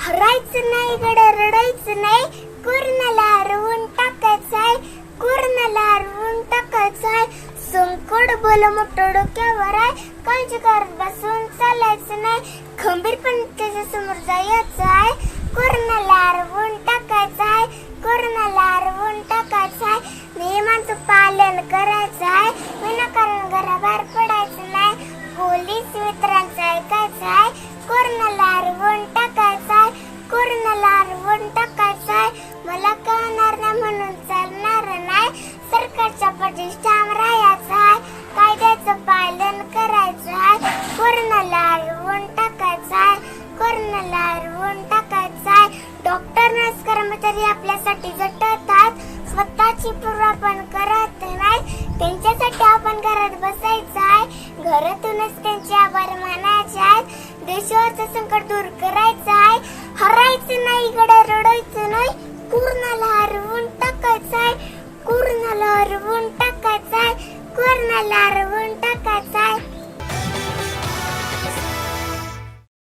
हरायचं नाही गड रडायचं नाही. कोरोनाला हरवून टाकायचं आहे. कोरोनाला हरवून टाकायचं आहे. संकट बोल मोठं डोक्यावर आहे. काळजी करत बसून चालायचं नाही. खंबीरपणे त्याच्यासमोर जायचं आहे. कोरोनाला हरवून टाकायचं आहे. कोरोनाला हरवून टाकायचं आहे. नियमांचं पालन करायचं आहे. विनाकारण घराबाहेर पडायचं सरकारच्या राहायचं आहे कायद्याचं पालन करायचं आहे कोरोनाला हरवून टाकायचं आहे कोरोनाला हरवून टाकायचं आहे डॉक्टर नर्स कर्मचारी आपल्यासाठी झटतात स्वतःची पूर्वा पण करत नाही. त्यांच्यासाठी आपण घरात बसायचं आहे घरातूनच त्यांचे आभार मानायचे आहेत देशावरचं संकट दूर करायचं आहे हरायचं नाही इकडे रडायचं नाही. कोरोनाला हरवून टाकायचं आहे कोरोनाला हरवून পার্বণটা